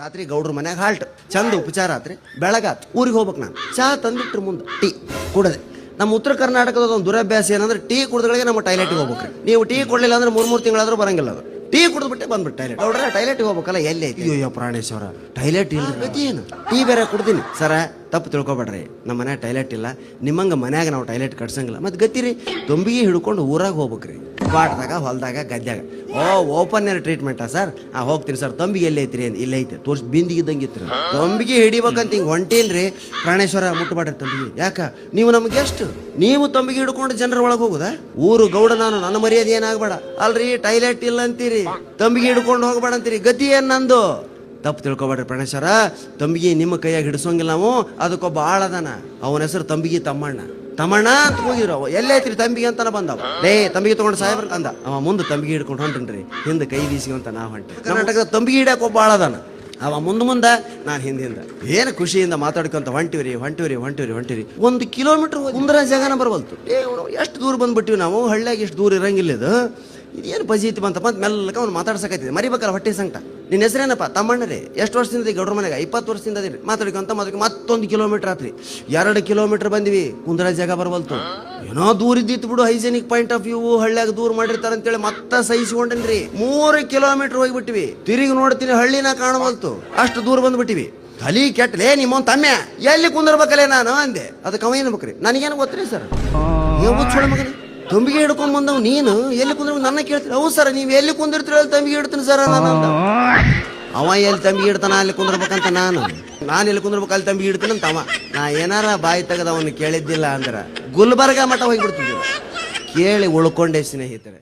ರಾತ್ರಿ ಗೌಡ್ರ ಮನ್ಯಾಗ ಹಾಲ್ಟ್ ಚಂದ ಉಪಚಾರ ಆತ್ರಿ. ಬೆಳಗಾತ್ ಊರಿಗೆ ಹೋಗ್ಬೇಕು ನಾನು. ಚಹಾ ತಂದಿಟ್ರು ಮುಂದೆ. ಟೀ ಕುಡದೆ. ನಮ್ಮ ಉತ್ತರ ಕರ್ನಾಟಕದ ಒಂದು ದುರಭ್ಯಾಸ ಏನಂದ್ರೆ ಟೀ ಕುಡಿದ್ಗಳಿಗೆ ನಮ್ಮ ಟೈಲೆಟ್ಗೆ ಹೋಗ್ಬೇಕು ನೀವು ಟೀ ಕೊಡಲಿಲ್ಲ ಅಂದ್ರೆ ಮೂರು ಮೂರು ತಿಂಗಳಾದ್ರೂ ಬರಂಗಿಲ್ಲ ಅದು. ಟೀ ಕುಡಿದ್ಬಿಟ್ಟೆ ಬಂದ್ಬಿಟ್ಟು ಟೈಲೆಟ್ ನೋಡ್ರೆ ಟೈಲೆಟ್ಗೆ ಹೋಗ್ಬೇಕಲ್ಲ ಎಲ್ಲಿ ಐತಿ? ಅಯ್ಯೋ ಪ್ರಾಣೇಶ್ವರ ಟೈಲೆಟ್ ಇಲ್ಲ ಗತಿ ಏನು? ಟೀ ಬೇರೆ ಕುಡ್ತೀನಿ ಸರ ತಪ್ಪು ತಿಳ್ಕೊಬೇಡ್ರಿ. ನಮ್ಮ ಮನ್ಯಾಗ ಟೈಲೆಟ್ ಇಲ್ಲ. ನಿಮ್ಮಂಗ ಮನ್ಯಾಗ ನಾವು ಟೈಲೆಟ್ ಕಟ್ಸಂಗಿಲ್ಲ. ಮತ್ತೆ ಗತಿರಿ ತುಂಬಿಗೆ ಹಿಡ್ಕೊಂಡು ಊರಾಗ ಹೋಗ್ಬೇಕ್ರಿ. ಬಾಟ್ದಾಗ ಹೊಲ್ದಾಗ ಗದ್ದಾಗ ಓ ಓಪನ್ ಏರ್ ಟ್ರೀಟ್ಮೆಂಟಾ ಸರ್? ಆ, ಹೋಗ್ತೀನಿ ಸರ್. ತಂಬಿಗೆ ಎಲ್ಲಿ ಐತ್ರಿ ಅಂತ. ಇಲ್ಲ ಐತೆ ತೋರ್ಸಿ ಬಿಂದಿಗೆ ಇದ್ದಂಗೆ ಇತ್ತು ತಂಬಿಗೆ ಹಿಡಿಬೇಕಂತ ಹಿಂಗೆ ಹೊಂಟೇನ್ರಿ ಪ್ರಾಣೇಶ್ವರ ಮುಟ್ಟಬಾಡ್ರಿ ತಂಬಿಗೆ. ಯಾಕ? ನೀವು ನಮ್ಗೆ ಎಷ್ಟು? ನೀವು ತಂಬಿಗೆ ಹಿಡ್ಕೊಂಡು ಜನರ ಒಳಗೆ ಹೋಗುದಾ? ಊರು ಗೌಡ, ನಾನು ನನ್ನ ಮರ್ಯಾದೆ ಏನಾಗಬೇಡ ಅಲ್ರಿ ಟೈಲೆಟ್ ಇಲ್ಲ ಅಂತೀರಿ. ತಂಬಿಗೆ ಹಿಡ್ಕೊಂಡು ಹೋಗ್ಬೇಡ ಅಂತೀರಿ. ಗತಿ ಏನು ನಂದು? ತಪ್ಪು ತಿಳ್ಕೊಬೇಡ್ರಿ ಪ್ರಾಣೇಶ್ವರ. ತಂಬಿಗೆ ನಿಮ್ಮ ಕೈಯಾಗಿ ಹಿಡಿಸೋಂಗಿಲ್ಲ ನಾವು ಅದಕ್ಕೊಬ್ಬ ಆಳದಾನ. ಅವನ ಹೆಸರು ತಂಬಿಗೆ ತಮ್ಮಣ್ಣ. ತಮ್ಮಣ್ಣ ಅಂತ ಹೋಗಿದ್ರು ಅವ. ಎಲ್ಲೈತ್ರಿ ತಂಬಿಗೆ ಅಂತಾನ ಬಂದವ? ಲೇ ತಂಬಿಗೆ ತಗೊಂಡು ಸಾಹೇಬ್ರ ಅಂದ ಅವ ಮುಂದೆ ತಂಬಿಗೆ ಹಿಡ್ಕೊಂಡು ಹೊಂಟನ್ರಿ. ಹಿಂದೆ ಕೈ ಬೀಸಿಕೊಂತ ನಾ ಹೊಂಟೆ ಕರ್ನಾಟಕದ ತಂಬಿಗೆ ಹಿಡ್ಯಾಕ ಒಬ್ಬ ಆಳದಾನ. ಅವ ಮುಂದೆ ಮುಂದೆ ನಾನು ಹಿಂದಿಂದ ಏನು ಖುಷಿಯಿಂದ ಮಾತಾಡ್ಕೊಂತ ಹೊಂಟಿವ್ರಿ ಹೊಂಟಿವ್ರಿ ಹೊಂಟಿವ್ರಿ ಹೊಂಟಿವ್ರಿ. ಒಂದು ಕಿಲೋಮೀಟರ್ ಮುಂದ್ರ ಜಾಗನ ಬರ್ಬಲ್ತು ಎಷ್ಟು ದೂರ ಬಂದ್ಬಿಟ್ಟಿವಿ ನಾವು? ಹಳ್ಳಿಯಾಗ ಎಷ್ಟು ದೂರ ಇರಂಗಿಲ್ಲ ಇದು. ಇದೇನು ಪಜೀತಿ ಬಂತಪ್ಪ ಅಂತ ಮೆಲ್ಲಕ ಅವ್ನು ಮಾತಾಡ್ಸಕತ್ತಿದೆ ಮರಿಬೇಕಲ್ಲ ಹೊಟ್ಟೆ ಸಂಕಟ. ನಿನ್ನ ಹೆಸರೇನಪ್ಪ? ತಮ್ಮಣ್ಣರೇ. ಎಷ್ಟು ವರ್ಷದಿಂದ ಗೌಡ್ರ ಮನೆಗೆ? ಇಪ್ಪತ್ತು ವರ್ಷದಿಂದ ಅದೇ ಮಾತಾಡ್ಕೊಂತ ಮಾತಾಡ್ಕೊ ಮತ್ತೊಂದು ಕಿಲೋಮೀಟರ್ ಆತ್ರಿ. ಎರಡು ಕಿಲೋಮೀಟರ್ ಬಂದ್ವಿ. ಕುಂದ್ರ ಜಾಗ ಬರವಲ್ತು. ಏನೋ ದೂರ ಇದ್ದಿತ್ತು ಬಿಡು ಹೈಜೆನಿಕ್ ಪಾಯಿಂಟ್ ಆಫ್ ವ್ಯೂ, ಹಳ್ಳಿಯಾಗ ದೂರ ಮಾಡಿರ್ತಾರ ಅಂತೇಳಿ ಮತ್ತೆ ಸಹಿಸ್ಕೊಂಡೇನ್ರಿ. ಮೂರು ಕಿಲೋಮೀಟರ್ ಹೋಗ್ಬಿಟ್ಟಿವಿ. ತಿರುಗಿ ನೋಡ್ತೀನಿ ಹಳ್ಳಿನ ಕಾಣವಲ್ತು. ಅಷ್ಟು ದೂರ ಬಂದ್ಬಿಟ್ಟಿವಿ. ಕಲಿ ಕೆಟ್ಟಲೆ ನಿಮ್ಮೊಂದು ತಮ್ಮೆ. ಎಲ್ಲಿ ಕುಂದಿರ್ಬೇಕಲ್ಲೇ ನಾನು ಅಂದೆ. ಅದಕ್ಕೆ ಅವ ಏನು ಬೇಕ್ರಿ? ನನಗೇನು ಗೊತ್ತ್ರಿ ಸರ್? ನೀವು ಮಗನೇ. ತಂಬಿಗೆ ಹಿಡ್ಕೊಂಡ್ ಬಂದವ್ ನೀನು? ಎಲ್ಲಿ ಕುಂದ್ರ ನನ್ನ ಕೇಳ್ತೀನಿ ಹೌದು ಸರ್, ನೀವು ಎಲ್ಲಿ ಕುಂದಿರ್ತೀರ ಅಲ್ಲಿ ತಂಬಿಗೆ ಹಿಡ್ತೀನಿ ಸರ್ ನಾನು. ಅವ ಎಲ್ಲಿ ತಂಬಿಗೆ ಹಿಡ್ತಾನ ಅಲ್ಲಿ ಕುಂದ್ರಬೇಕಂತ ನಾನು. ನಾನು ಎಲ್ಲಿ ಕುಂದ್ರಬೇಕು ಅಲ್ಲಿ ತಂಬಿಗೆ ಹಿಡ್ತೀನಿ ಅಂತ ಅವ. ನಾ ಏನಾರ ಬಾಯಿ ತೆಗೆದ ಅವನು ಕೇಳಿದ್ದಿಲ್ಲ ಅಂದ್ರ ಗುಲ್ಬರ್ಗ ಮಠ ಹೋಗ್ಬಿಡ್ತಿದ್ವಿ. ಕೇಳಿ ಉಳ್ಕೊಂಡೆ ಸ್ನೇಹಿತರೆ.